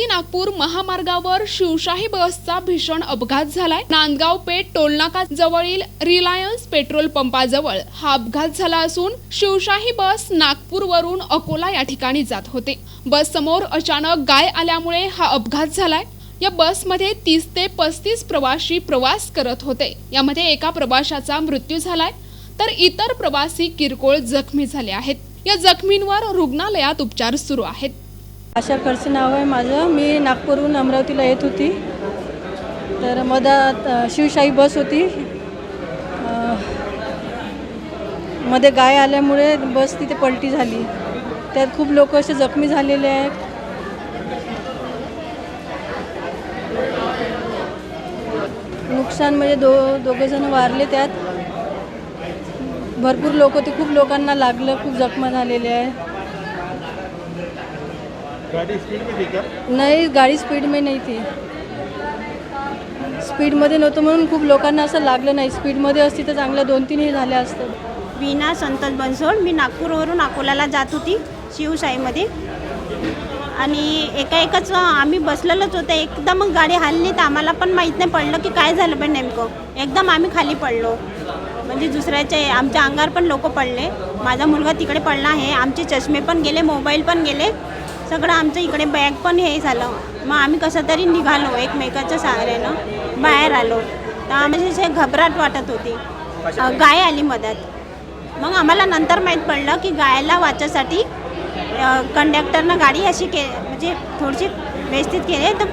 अमरावती नागपूर महामार्गावर शिवशाही बसचा भीषण अपघात झालाय. नांदगाव पेठ टोलनाका जवळील रिलायन्स पेट्रोल पंपाजवळ हा अपघात झाला असून शिवशाही बस नागपूरवरून अकोला या ठिकाणी जात होते. बस समोर अचानक गाय आल्यामुळे हा अपघात झालाय. या बसमध्ये तीस ते पस्तीस प्रवासी प्रवास करत होते. यामध्ये एका प्रवाशाचा मृत्यू झालाय तर इतर प्रवासी किरकोळ जखमी झाले आहेत. या जखमींवर रुग्णालयात उपचार सुरू आहेत. आशा खडसे नाव आहे माझं. मी नागपूरहून अमरावतीला येत होती. तर मधात शिवशाही बस होती. मध्ये गाय आल्यामुळे बस तिथे पलटी झाली. त्यात खूप लोक असे जखमी झालेले आहेत. नुकसान म्हणजे दो दोघंजण वारले त्यात. भरपूर लोक होते खूप लोकांना लागलं खूप जखमा झालेले आहे गाड़ी स्पीड में थी क्या नाही गाडी स्पीड में नाही थी स्पीडमध्ये नव्हतं म्हणून खूप लोकांना असं लागलं नाही. स्पीडमध्ये असती तर चांगलं दोन तीनही झाल्या असतं. वीणा संतोष बनसोड. मी नागपूरवरून अकोल्याला जात होती शिवशाहीमध्ये. आणि एका एकच आम्ही बसलेलोच होतो. एकदम मग गाडी हल्ली तर आम्हाला पण माहीत नाही पडलं की काय झालं पण नेमकं. एकदम आम्ही खाली पडलो. म्हणजे दुसऱ्याचे आमच्या अंगावर पण लोक पडले. माझा मुलगा तिकडे पडला आहे. आमचे चष्मे पण गेले मोबाईल पण गेले. सगळं आमचं इकडे बॅग पण हे झालं. मग आम्ही कसं तरी निघालो एकमेकाच्या सहाऱ्यानं बाहेर आलो. तर आम्हाला असे घबराट वाटत होती. गाय आली मदत. मग आम्हाला नंतर माहीत पडलं की गायला वाचासाठी कंडक्टरनं गाडी अशी के म्हणजे थोडीशी व्यवस्थित केली तर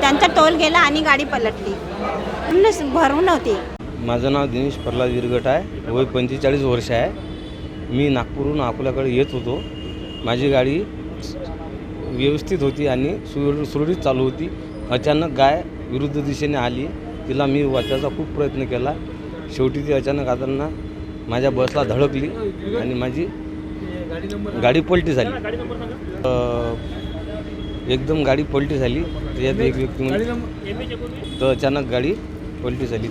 त्यांचा टोल गेला आणि गाडी पलटली. पूर्ण भरून होती माझं नाव दिनेश प्रल्हाद विरगट आहे. वय पंचेचाळीस वर्ष आहे. मी नागपूरहून अकोल्याकडे येत होतो. माझी गाडी व्यवस्थित होती आणि सुर सुरळीत चालू होती. अचानक गाय विरुद्ध दिशेने आली. तिला मी वाचायचा खूप प्रयत्न केला. शेवटी ती अचानक आताना माझ्या बसला धडकली आणि माझी गाडी पलटी झाली. एकदम गाडी पलटी झाली. त्याच्यात एक व्यक्ती म्हणजे तर अचानक गाडी पलटी झाली.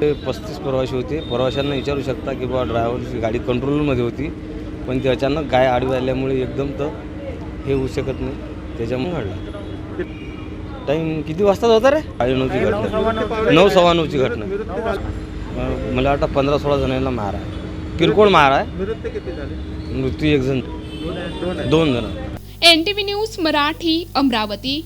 ते पस्तीस प्रवासी होते. प्रवाशांना विचारू शकता की बाबा ड्रायव्हरची गाडी कंट्रोलमध्ये होती. पण ती अचानक गाय आडवी आल्यामुळे एकदम तर हे होऊ शकत नाही. त्याच्यामुळे घडलं. टाईम किती वाजता होता रे? साडे नऊची घटना. नऊ सव्वा नऊची घटना. अं, मला वाटतं पंधरा सोळा जणांना मार आहे. किरकोळ मार आहे. मृत्यू किती झाले? मृत्यू एक जण. दोन जण. N T V news Marathi Amravati.